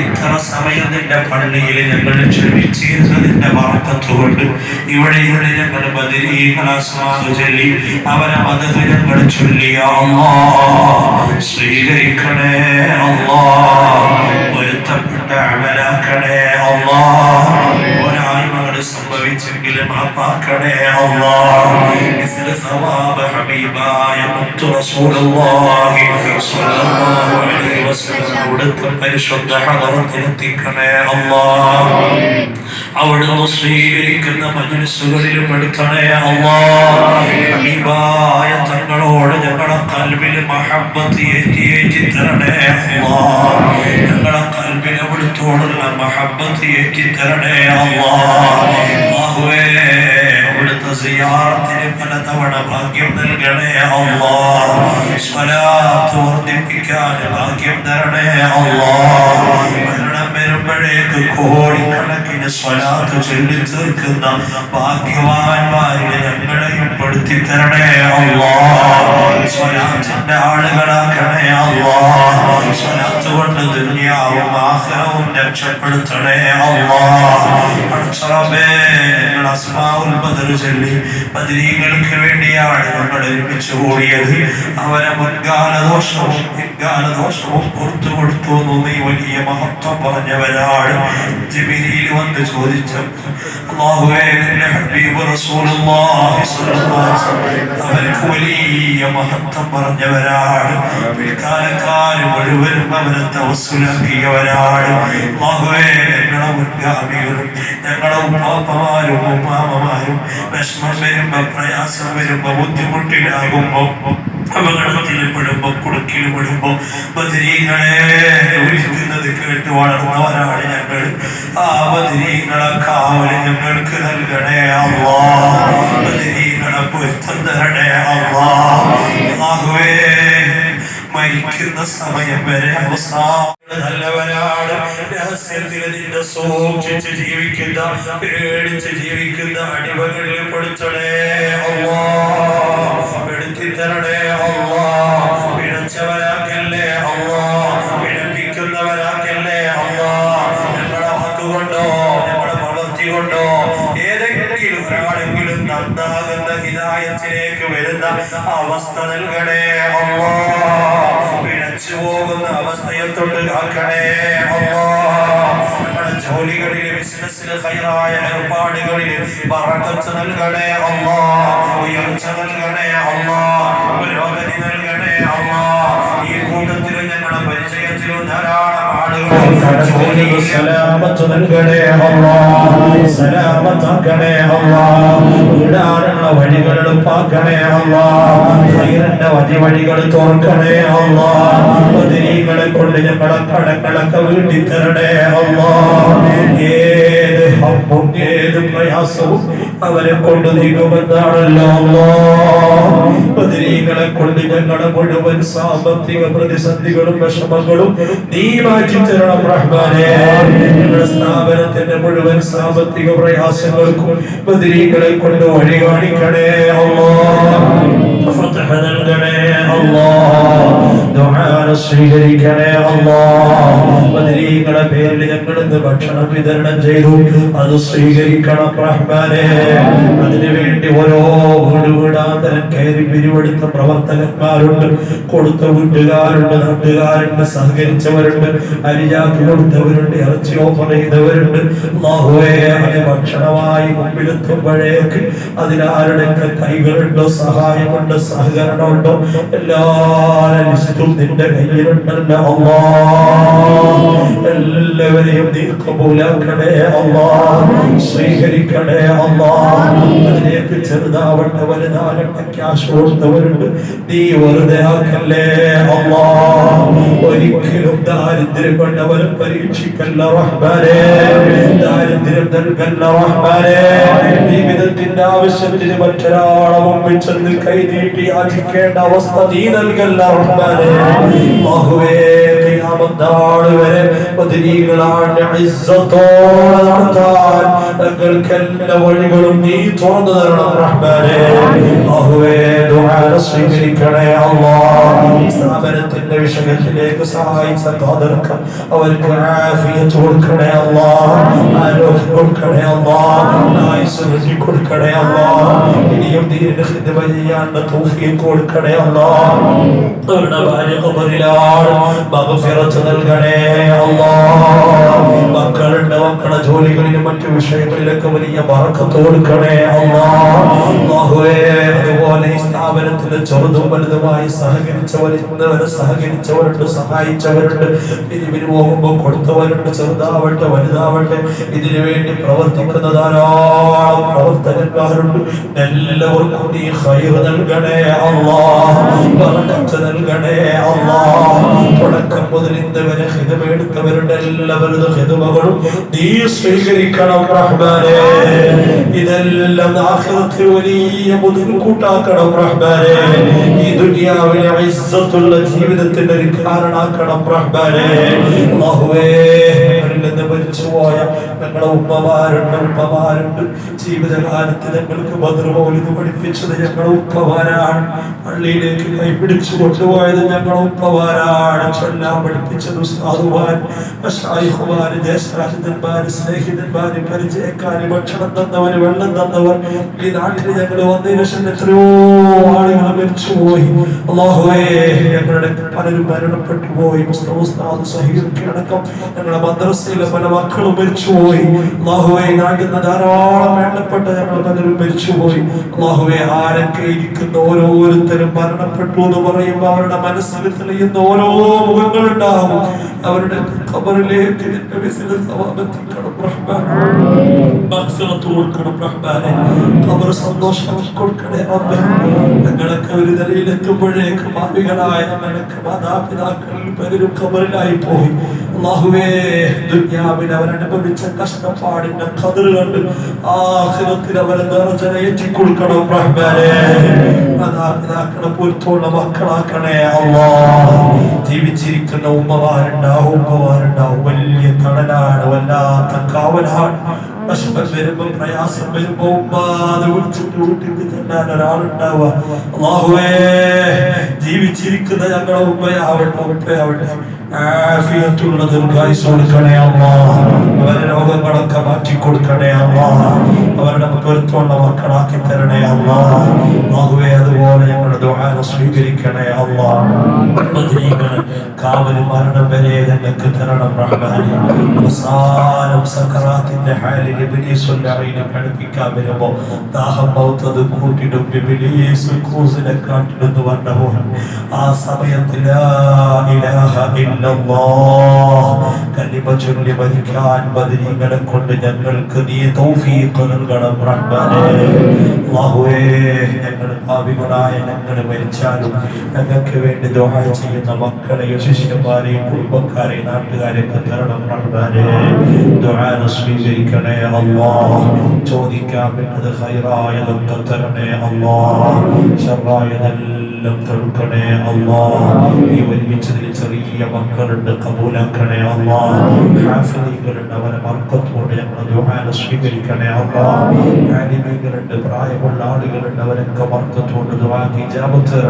ഇത്ര സമയം നിന്റെ പള്ളിയിൽ ഞങ്ങൾ ക്ഷമിച്ചിരുന്നതിന്റെ വാർത്തത്തോട് ഇവിടെ ഇവിടെ ഞങ്ങൾ ചൊല്ലി. അവരെ മതത് ഞങ്ങൾ ചൊല്ലിയ അല്ലാ സ്വീകരിക്കണേ അല്ലാ മാപ്പാക്കണേ ഇസ്ല സവാബ ഹബീബായ മുത്ത റസൂലുള്ളാഹി സ്വല്ലല്ലാഹു അലൈഹി വസല്ലം കൊടുത്ത പരിശുദ്ധ ഹദറത്തിൽ എത്തിക്കണേ അള്ളാഹ് അവിടുന്ന് സ്വീകരിക്കുന്ന മജ്ലിസുകളിലും എടുക്കണേ അള്ളാഹ് ഹബീബായ തങ്ങളോട് ഞങ്ങളെ കൽവിൽ മഹബത്ത് ഏറ്റിയേറ്റി തരണേ അള്ളാഹ് ഞങ്ങളെ കൽവിൽ അവിടുത്തോടുള്ള മഹബത്ത് ഏറ്റി തരണേ അള്ളാഹ് അല്ലാഹുവേ അവിടുത്തെ സിയാറത്തിന് പലതവണ ഭാഗ്യം നൽകണേ അല്ലാഹ് സ്വലാത്ത് വർദ്ധിപ്പിക്കാൻ ഭാഗ്യം തരണേ അല്ലാഹ് മരണം വരുമ്പോഴേക്ക് കോടിക്കണക്കിന് സ്വലാത്ത് ചൊല്ലി തീർക്കുന്ന ഭാഗ്യവാന്മാരിൽ ഞങ്ങളെയും പെടുത്തി തരണേ അല്ലാഹ് സ്വലാത്തിന്റെ ആളുകളാക്കണേ അല്ലാഹ് സ്വലാത്ത് കൊണ്ട് ദുനിയാവും ആഖിറവും രക്ഷപ്പെടുത്തണേ അല്ലാഹ് അർച്ചറബേ ഞങ്ങൾ അസ്മാഉൽ ബദർ ചൊല്ലി ബദരീങ്ങൾക്ക് വേണ്ടിയാണ് നമ്മൾ ഒരുമിച്ച് കൂടിയത്. അവരെ മുൻകാല ദോഷവും പിൻകാല ദോഷവും പുറത്തു കൊടുത്തു നീ വലിയ മഹത്വം പറഞ്ഞവരാണ്. ജിബിരിയിൽ വന്ന് ചോദിച്ചു അവർക്ക് വലിയ മഹത്വം പറഞ്ഞവരാണ്. പിൽക്കാലക്കാര് മുഴുവനും അവരെ തവസ്സുലാക്കിയവരാണ്. അല്ലാഹുവേ ഞങ്ങളെ മുൻഗാമികളും ഞങ്ങളെ ഉപ്പാപ്പമാരും ഉമ്മാമമാരും വിഷമം വരുമ്പോ പ്രയാസം വരുമ്പോ ബുദ്ധിമുട്ടിലാകുമ്പോ അപകടത്തിൽ പെടുമ്പോ കുടുക്കിൽ പെടുമ്പോ ബദരീകളെ വിളിക്കുന്നത് കേട്ട് വളർന്നവരാണ് ഞങ്ങൾ. ആ ബദരീകളെ കാവൽ ഞങ്ങൾക്ക് നൽകണേ അള്ളാ. ബദരീകളെ പൊരുത്തം തരണേ അള്ളാ. അല്ലാഹുവേ മരിക്കുന്ന സമയം വരെ നല്ലവരാണ്. രഹസ്യത്തിൽ നിന്നെ സൂക്ഷിച്ച് ജീവിക്കുന്ന പേടിച്ച് ജീവിക്കുന്ന അടിമകളിൽ പൊടിച്ചടേ അള്ളാ. പെടുത്തി തരണേ അള്ളാ. പിഴച്ചവരാക്കല്ലേ തൊട്ട് കാക്കണേ ഞങ്ങളുടെ ജോലികളിൽ ബിസിനസ്സിൽ ഹൈറായ ഏർപ്പാടുകളിൽ പറക്കത്ത് നൽകണേ അമ്മ ഉയർച്ച നൽകണേ അള്ളാ. ജോലിയിൽ സലാമത്ത് വഴികൾ വഴി തുറക്കണേ കൊണ്ട് ഞങ്ങളെ കടങ്ങളൊക്കെ വീട്ടി തരണേ അല്ലാ ഏത് പ്രയാസവും അവരെ കൊണ്ട് നീങ്ങുമെന്നാണല്ലോ ബദരീകളെ കൊണ്ട് ഞങ്ങളുടെ മുഴുവൻ സാമ്പത്തിക പ്രതിസന്ധികളും വിഷമങ്ങളും നീ മാറ്റി തരണം റഹ്മാനെ. ഞങ്ങളുടെ സ്ഥാപനത്തിന്റെ മുഴുവൻ സാമ്പത്തിക പ്രയാസങ്ങൾക്കും ബദരീകളെ കൊണ്ട് വഴി കാണിക്കണേ അമ്മ ദുആന സ്വീകരിക്കണേ അല്ലാ. പേരിൽ ഞങ്ങൾ ഇന്ന് ഭക്ഷണം വിതരണം ചെയ്തു. അത് സ്വീകരിക്കണം റഹ്മാനെ. അതിനു വേണ്ടി ഓരോ വീട് വീടാന്തരം കയറി പിരിവെടുത്ത പ്രവർത്തകന്മാരുണ്ട്. കൊടുത്ത വീട്ടുകാരുണ്ട് നാട്ടുകാരുണ്ട് സഹകരിച്ചവരുണ്ട് അരിയാക്കി കൊടുത്തവരുണ്ട് ഇറച്ചി ഓഫർ ചെയ്തവരുണ്ട്. അത് ഭക്ഷണമായി മുമ്പിലെത്തുമ്പോഴേക്ക് അതിലാരുടെയൊക്കെ കൈകളുണ്ടോ? സഹായമുണ്ടോ? സഹകരണമുണ്ടോ? എല്ലാ ലിസ്റ്റും നിന്റെ കയ്യിലുണ്ടല്ലോ അല്ലാ എല്ലാവരെയും നീ കബൂലാക്കണേ അല്ലാ സ്വീകരിക്കണേ അല്ലാ അതിലേക്ക് ചെറുതാവട്ടെ വലുതാവട്ടെ ക്യാഷ് കൊടുത്തവരുണ്ട്. നീ വെറുതെ ആക്കല്ലേ അല്ലാ ഒരിക്കലും ദാരിദ്ര്യപ്പെട്ടവർ പരീക്ഷിക്കല്ല റഹ്മാനെ. ദാരിദ്ര്യം നൽകല്ല റഹ്മാനെ. ജീവിതത്തിന്റെ ആവശ്യത്തിന് മറ്റൊരാളെ മുമ്പിൽ ചെന്ന് കൈനീട്ടി യാചിക്കേണ്ട അവസ്ഥ നീ നൽകല്ല വരെ ഇസ്സത്തോടെ നടത്താൻ ഞങ്ങൾക്ക് എല്ലാ വഴികളും നീ തുറന്നു തരണം റഹ്മാനെ അല്ലാഹുവേ ദുആ സ്വീകരിക്കണേ സ്ഥാപനത്തിന്റെ വിഷയത്തിലേക്ക് സഹായിച്ച ഖാദർക്ക് അവർക്ക് ആഫിയത്ത് കൊടുക്കണേ അല്ലാഹ് ആരോഗ്യം കൊടുക്കണേ അല്ലാഹ് ആയുസ് കൊടുക്കണേ അല്ലാഹ് ഇനിയും ദീനിന്റെ ഖിദ്മ ചെയ്യാണ്ട് തൗഫീഖ് കൊടുക്കണേ അല്ലാഹ് അവരുടെ ഭാര്യ ഖബറിലാണ് മഗ്ഫിറത്ത് നൽകണേ അല്ലാഹ് മക്കളുണ്ട് മക്കളുടെ ജോലികളിലും മറ്റു വിഷയങ്ങളിലൊക്കെ വലിയ ബറക്കത്ത് കൊടുക്കണേ അല്ലാഹുവേ അതുപോലെ ഈ സ്ഥാപനത്തിൽ ചെറുതും വലുതുമായി സഹകരിച്ചവർ ഇന്നവരെ സഹകരിച്ചവരുണ്ട് സഹായിച്ചവരുണ്ട്. പിരിവിന് പോകുമ്പോൾ കൊടുത്തവരുണ്ട് ചെറുതാവട്ടെ വലുതാവട്ടെ. ഇതിനു വേണ്ടി പ്രവർത്തിക്കുന്ന ധാരാളം പ്രവർത്തകന്മാരുണ്ട്. എല്ലാവർക്കും നീ ഹൈർ നൽകണേ അള്ളാഹ് നൽകണേ അള്ളാഹ് തുടക്കം മുതൽ ഇന്നവരെ ഹിതമെടുത്തവരുടെ എല്ലാവരുടെ ഹിതമകളും നീ സ്വീകരിക്കണം റഹ്മാനേ. ഇതെല്ലാം ആഖിറത്തിൽ വലിയ മുതൽക്കൂട്ടാക്കണം റഹ്ബാനെ ഈ ദുനിയാവിലെ ഇസ്സത്തുള്ള ജീവിതത്തിന്റെ ഒരു കാരണാക്കണം റഹ്ബാനെ അല്ലാഹുവേ നിന്ന് മരിച്ചുപോയ ഞങ്ങളെ ഉപ്പമാരുണ്ട് ഉപ്പമാരുണ്ട്. ജീവിതകാലത്ത് ഞങ്ങൾക്ക് ഭദ്രമൗലിത് പഠിപ്പിച്ചത് ഞങ്ങളെ ഉപ്പമാരാണ്. പള്ളിയിലേക്ക് കൈപിടിച്ചു കൊണ്ടുപോയത് ഞങ്ങളുടെ ഉപ്പമാരാണ്. ചൊല്ലാൻ പഠിപ്പിച്ചത് സാധുവാൻ ഷായിഹുമാര് ജ്യേഷ്ഠാഹിതന്മാര് സ്നേഹിതന്മാര് പരിചയക്കാര് ഭക്ഷണം തന്നവര് വെള്ളം തന്നവർ ഈ നാട്ടിൽ ഞങ്ങൾ വന്നതിന് ശേഷം എത്രയോ ആളുകൾ മരിച്ചുപോയി. അള്ളാഹുവേ ഞങ്ങളുടെ പലരും മരണപ്പെട്ടു പോയി അടക്കം ഞങ്ങളുടെ മദ്രസയിലെ പല മക്കളും മരിച്ചുപോയി. അള്ളാഹുവേ നിന്ന് ധാരാളം വേണ്ടപ്പെട്ട ഞങ്ങൾ പലരും മരിച്ചുപോയി. അള്ളാഹുവേ ആരൊക്കെ ഇരിക്കുന്ന ഓരോരുത്തരും മരണപ്പെട്ടു എന്ന് പറയുമ്പോൾ അവരുടെ മനസ്സിൽ തെളിയുന്ന ഓരോ മുഖങ്ങളുണ്ടാവും. അവരുടെ ഖബറിലേക്ക് നിന്റെ വിസിൽ സമാപത്തിക്കണം റഹ്മാൻ മഗ്ഫിറത്ത് കൊടുക്കണം റഹ്മാനെ ഖബർ സന്തോഷം കൊടുക്കണേ റബ്ബേ ഞങ്ങളൊക്കെ ഒരു നിലയിലെത്തുമ്പോഴേക്ക് ഭാവികളായ ഞങ്ങൾക്ക് മാതാപിതാക്കളിൽ പലരും ഖബറിലായി പോയി അവരനുഭവിച്ച കഷ്ടപ്പാടിന്റെ കതിർ കണ്ട് ആഹ്ലത്തിൽ അവരെ നിറജനയേറ്റി കൊടുക്കണം റഹ്മാനെ. മക്കളാക്കണേ അള്ളാ ജീവിച്ചിരിക്കുന്ന ഉമ്മമാരുണ്ടാവും ഉമ്മമാരുണ്ടാവും വലിയ തണലാണ് വല്ലാത്ത കാവലാണ്. വിഷമം പ്രയാസം ജീവിച്ചിരിക്കുന്ന ഞങ്ങളെ ഉമ്മയാവട്ടെ ഉപ്പയാവട്ടെ. ആഫിയത്തുള്ള ദീർഘായുസ് കൊടുക്കണേ അമ്മ അവരെ രോഗങ്ങളൊക്കെ മാറ്റി കൊടുക്കണേ അമ്മ അവരുടെ പൊരുത്തമുള്ള മക്കളാക്കി തരണേ അമ്മ അതുപോലെ ദുആന സ്വീകരിക്കണേ അമ്മ കാവൽ മരണം വരെ ഞങ്ങൾക്ക് തരണം അവസാനം സക്കറാത്തിന്റെ ഹാലിൽ ഇബ്ലീസുൽ ലഈനെ പഠിപ്പിക്കാൻ വരുമ്പോ ദാഹം മൗത്തത് കൂട്ടിടും. ഇബ്ലീസ് കൂസിനെ കാട്ടിടുന്നു പറഞ്ഞപ്പോൾ ആ സമയത്ത് ഇലാഹ ഇല്ലല്ലാഹ്. കലിമ ചൊല്ലി മരിക്കാൻ ബദരീകളെ കൊണ്ട് ഞങ്ങൾക്ക് നീ തൗഫീഖ് റഹ്മാനെ. അല്ലാഹുവേ ഞങ്ങൾ പാപികളായ ഞങ്ങൾ മരിച്ചാലും ഞങ്ങൾക്ക് വേണ്ടി ദുആ ചെയ്യുന്ന മക്കളെയും ശിഷ്യന്മാരെയും കുടുംബക്കാരെയും നാട്ടുകാരെയൊക്കെ തരണം റഹ്മാനെ ദുആ സ്വീകരിക്കണേ അല്ലാഹ് ചോദിക്കാൻ വേണ്ടത് ഹൈറായതൊക്കെ തരണേ അല്ലാഹ് തടുക്കണേ അല്ലാഹ് ഈ ഒരുമിച്ചതിൽ ചെറിയ മക്കളുണ്ട് കബൂലാക്കണേ അല്ലാഹ് ഹാഫിദീകളുണ്ട് അവരെ മർക്കത്തോടെ ഞങ്ങളെ ദുആ സ്വീകരിക്കണേ അല്ലാഹ് ആലിമീകളുണ്ട് പ്രായമുള്ള ആളുകളുണ്ട് അവരൊക്കെ മർക്കത്തോട് ഇജാബത്ത് തരണം.